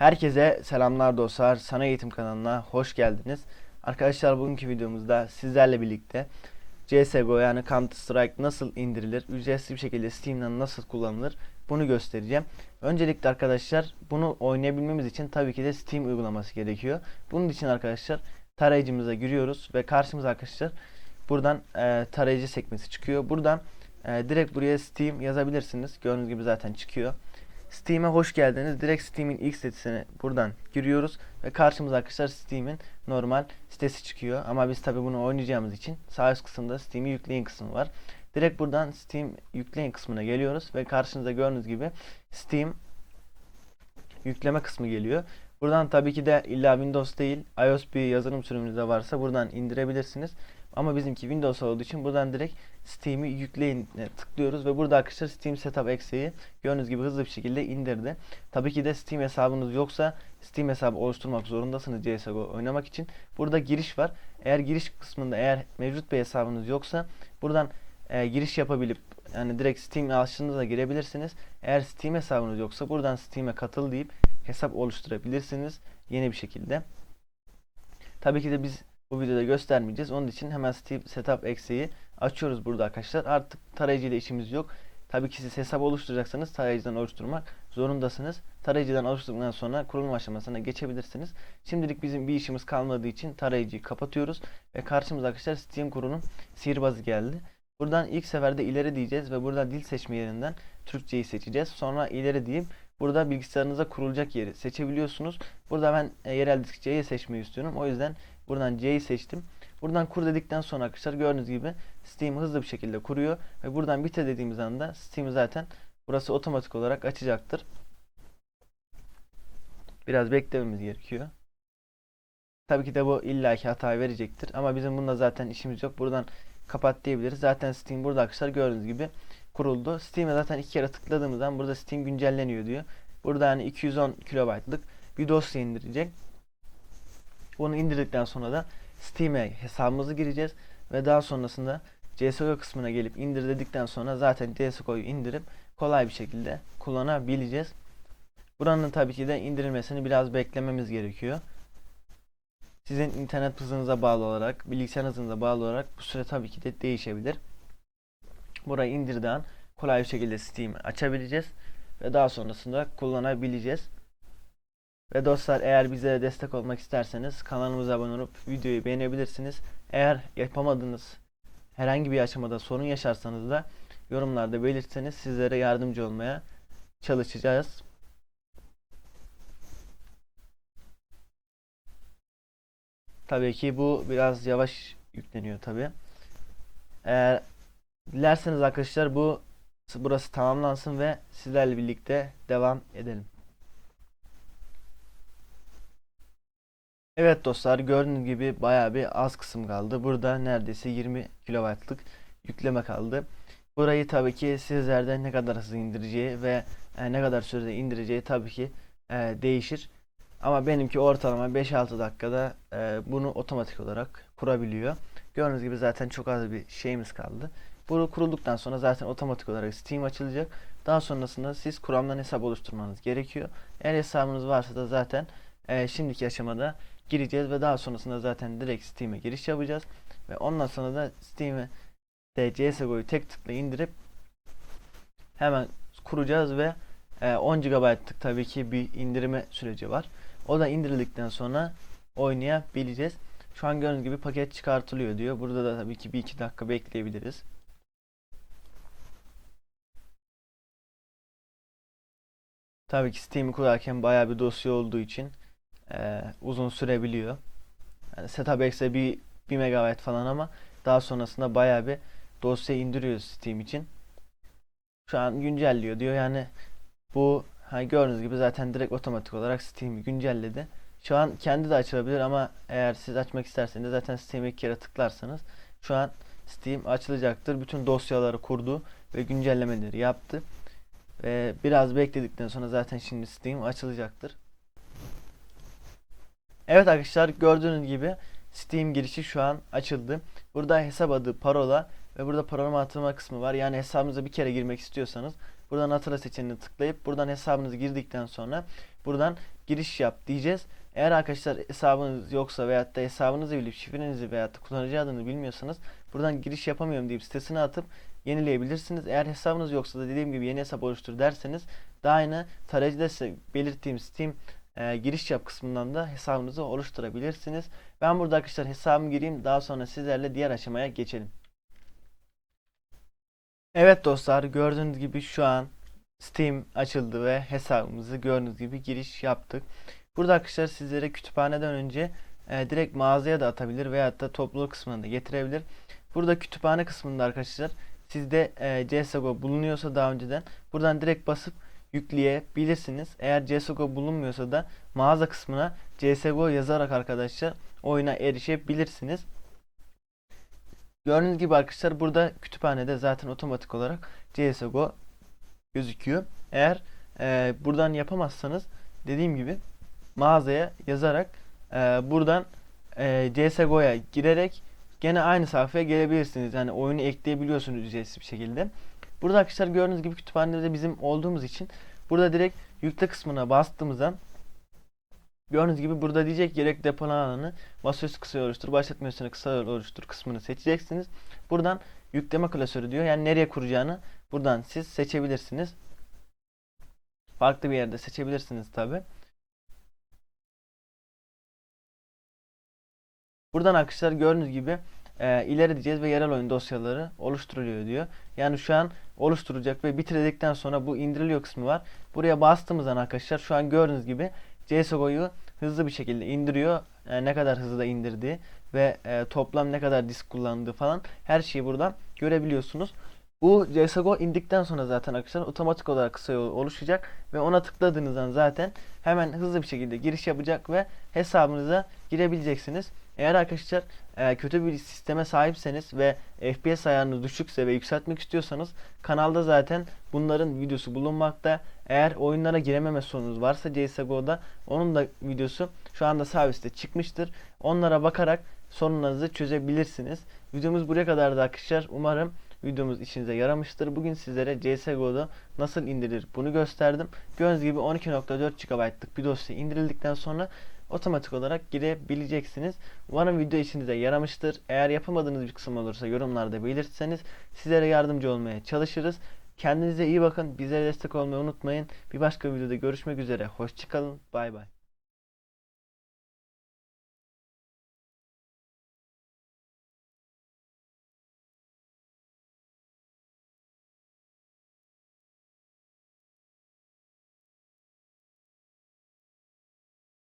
Herkese selamlar dostlar. Sana Eğitim kanalına hoş geldiniz. Arkadaşlar bugünkü videomuzda sizlerle birlikte CSGO yani Counter Strike nasıl indirilir, ücretsiz bir şekilde Steam'den nasıl kullanılır bunu göstereceğim. Öncelikle arkadaşlar bunu oynayabilmemiz için tabii ki de Steam uygulaması gerekiyor. Bunun için arkadaşlar tarayıcımıza giriyoruz ve karşımıza arkadaşlar buradan e, tarayıcı sekmesi çıkıyor. Buradan e, direkt buraya Steam yazabilirsiniz. Gördüğünüz gibi zaten çıkıyor. Steam'e hoş geldiniz. Direkt Steam'in ilk sitesine buradan giriyoruz ve karşımıza arkadaşlar Steam'in normal sitesi çıkıyor. Ama biz tabi bunu oynayacağımız için sağ üst kısımda Steam'i yükleyin kısmı var. Direkt buradan Steam yükleyin kısmına geliyoruz ve karşınıza gördüğünüz gibi Steam yükleme kısmı geliyor. Buradan tabii ki de illa Windows değil iOS bir yazılım sürümünüzde varsa buradan indirebilirsiniz. Ama bizimki Windows olduğu için buradan direkt Steam'i yükleyin tıklıyoruz ve burada arkadaşlar Steam Setup Exe'yi gördüğünüz gibi hızlı bir şekilde indirdi. Tabii ki de Steam hesabınız yoksa Steam hesabı oluşturmak zorundasınız CSGO oynamak için. Burada giriş var. Eğer giriş kısmında eğer mevcut bir hesabınız yoksa buradan e, giriş yapabilip yani direkt Steam açtığınızda girebilirsiniz. Eğer Steam hesabınız yoksa buradan Steam'e katıl deyip hesap oluşturabilirsiniz yeni bir şekilde. Tabii ki de biz bu videoda göstermeyeceğiz. Onun için hemen Steam Setup Exe'yi açıyoruz burada arkadaşlar. Artık tarayıcı ile işimiz yok. Tabii ki siz hesap oluşturacaksanız tarayıcıdan oluşturmak zorundasınız. Tarayıcıdan oluşturduktan sonra kurulum aşamasına geçebilirsiniz. Şimdilik bizim bir işimiz kalmadığı için tarayıcıyı kapatıyoruz ve karşımıza arkadaşlar Steam kurulum sihirbazı geldi. Buradan ilk seferde ileri diyeceğiz ve burada dil seçme yerinden Türkçeyi seçeceğiz. Sonra ileri deyip burada bilgisayarınıza kurulacak yeri seçebiliyorsunuz. Burada ben e, yerel disk C'yi seçmeyi istiyorum. O yüzden buradan C'yi seçtim. Buradan kur dedikten sonra arkadaşlar gördüğünüz gibi Steam hızlı bir şekilde kuruyor ve buradan bitir dediğimiz anda Steam zaten burası otomatik olarak açacaktır. Biraz beklememiz gerekiyor. Tabii ki de bu illaki hata verecektir ama bizim bunda zaten işimiz yok. Buradan kapat diyebiliriz. Zaten Steam burada arkadaşlar gördüğünüz gibi kuruldu. Steam'e zaten iki kere tıkladığımızdan burada Steam güncelleniyor diyor. Burada yani 210 kilobaytlık bir dosya indirecek. Bunu indirdikten sonra da Steam'e hesabımızı gireceğiz ve daha sonrasında CSGO kısmına gelip indir dedikten sonra zaten CSGO'yu indirip kolay bir şekilde kullanabileceğiz. Buranın tabii ki de indirilmesini biraz beklememiz gerekiyor. Sizin internet hızınıza bağlı olarak, bilgisayar hızınıza bağlı olarak bu süre tabii ki de değişebilir. Burayı indirdiği an kolay bir şekilde Steam'i açabileceğiz ve daha sonrasında kullanabileceğiz. Ve dostlar eğer bize destek olmak isterseniz kanalımıza abone olup videoyu beğenebilirsiniz. Eğer yapamadığınız herhangi bir aşamada sorun yaşarsanız da yorumlarda belirtseniz sizlere yardımcı olmaya çalışacağız. Tabii ki bu biraz yavaş yükleniyor tabii. Eğer dilerseniz arkadaşlar bu burası tamamlansın ve sizlerle birlikte devam edelim. Evet dostlar gördüğünüz gibi bayağı bir az kısım kaldı. Burada neredeyse 20 kW'lık yükleme kaldı. Burayı tabii ki sizlerden ne kadar hızlı indireceği ve e, ne kadar sürede indireceği tabii ki e, değişir. Ama benimki ortalama 5-6 dakikada e, bunu otomatik olarak kurabiliyor. Gördüğünüz gibi zaten çok az bir şeyimiz kaldı. Bu kurulduktan sonra zaten otomatik olarak Steam açılacak. Daha sonrasında siz kuramdan hesap oluşturmanız gerekiyor. Eğer hesabınız varsa da zaten e, şimdiki aşamada gireceğiz ve daha sonrasında zaten direkt Steam'e giriş yapacağız. Ve ondan sonra da Steam'e de CSGO'yu tek tıkla indirip hemen kuracağız ve e, 10 GB'lık tabii ki bir indirme süreci var. O da indirildikten sonra oynayabileceğiz. Şu an gördüğünüz gibi paket çıkartılıyor diyor. Burada da tabii ki bir iki dakika bekleyebiliriz. Tabii ki Steam'i kurarken bayağı bir dosya olduğu için e, uzun sürebiliyor. Yani setup exe bir 1 MB falan ama daha sonrasında bayağı bir dosya indiriyoruz Steam için. Şu an güncelliyor diyor. Yani bu ha, gördüğünüz gibi zaten direkt otomatik olarak Steam'i güncelledi. Şu an kendi de açılabilir ama eğer siz açmak isterseniz zaten Steam'e iki kere tıklarsanız şu an Steam açılacaktır. Bütün dosyaları kurdu ve güncellemeleri yaptı. Ve biraz bekledikten sonra zaten şimdi Steam açılacaktır. Evet arkadaşlar gördüğünüz gibi Steam girişi şu an açıldı. Burada hesap adı, parola ve burada parola hatırlama kısmı var. Yani hesabınıza bir kere girmek istiyorsanız buradan hatırla seçeneğine tıklayıp buradan hesabınızı girdikten sonra buradan giriş yap diyeceğiz. Eğer arkadaşlar hesabınız yoksa veyahut da hesabınızı bilip şifrenizi veyahut da kullanıcı adını bilmiyorsanız buradan giriş yapamıyorum deyip sitesine atıp yenileyebilirsiniz. Eğer hesabınız yoksa da dediğim gibi yeni hesap oluştur derseniz daha aynı tarayıcıda belirttiğim Steam e, giriş yap kısmından da hesabınızı oluşturabilirsiniz. Ben burada arkadaşlar hesabımı gireyim daha sonra sizlerle diğer aşamaya geçelim. Evet dostlar gördüğünüz gibi şu an Steam açıldı ve hesabımızı gördüğünüz gibi giriş yaptık. Burada arkadaşlar sizlere kütüphaneden önce e, direkt mağazaya da atabilir veyahut da topluluk kısmına da getirebilir. Burada kütüphane kısmında arkadaşlar sizde e, CSGO bulunuyorsa daha önceden buradan direkt basıp yükleyebilirsiniz. Eğer CSGO bulunmuyorsa da mağaza kısmına CSGO yazarak arkadaşlar oyuna erişebilirsiniz. Gördüğünüz gibi arkadaşlar burada kütüphanede zaten otomatik olarak CSGO gözüküyor. Eğer e, buradan yapamazsanız dediğim gibi mağazaya yazarak e, buradan e, CSGO'ya girerek gene aynı sayfaya gelebilirsiniz. Yani oyunu ekleyebiliyorsunuz ücretsiz bir şekilde. Burada arkadaşlar gördüğünüz gibi kütüphanede de bizim olduğumuz için burada direkt yükle kısmına bastığımızda gördüğünüz gibi burada diyecek gerek depolama alanı masaüstü kısa oluştur, başlatma üstüne kısa oluştur kısmını seçeceksiniz. Buradan yükleme klasörü diyor. Yani nereye kuracağını buradan siz seçebilirsiniz. Farklı bir yerde seçebilirsiniz tabi. Buradan arkadaşlar gördüğünüz gibi e, ileri diyeceğiz ve yerel oyun dosyaları oluşturuluyor diyor. Yani şu an oluşturacak ve bitirdikten sonra bu indiriliyor kısmı var. Buraya bastığımız an arkadaşlar şu an gördüğünüz gibi CSGO'yu hızlı bir şekilde indiriyor. E, ne kadar hızlı da indirdiği ve e, toplam ne kadar disk kullandığı falan her şeyi buradan görebiliyorsunuz. Bu CSGO indikten sonra zaten arkadaşlar otomatik olarak kısa oluşacak ve ona tıkladığınızdan zaten hemen hızlı bir şekilde giriş yapacak ve hesabınıza girebileceksiniz. Eğer arkadaşlar e, kötü bir sisteme sahipseniz ve FPS ayarınız düşükse ve yükseltmek istiyorsanız kanalda zaten bunların videosu bulunmakta. Eğer oyunlara girememe sorunuz varsa CSGO'da onun da videosu şu anda serviste çıkmıştır. Onlara bakarak sorunlarınızı çözebilirsiniz. Videomuz buraya kadardı arkadaşlar. Umarım videomuz işinize yaramıştır. Bugün sizlere CSGO'da nasıl indirilir bunu gösterdim. Gördüğünüz gibi 12.4 GB'lık bir dosya indirildikten sonra otomatik olarak girebileceksiniz. Umarım video işinize yaramıştır. Eğer yapamadığınız bir kısım olursa yorumlarda belirtirseniz sizlere yardımcı olmaya çalışırız. Kendinize iyi bakın. Bize destek olmayı unutmayın. Bir başka videoda görüşmek üzere. Hoşçakalın. Bay bay.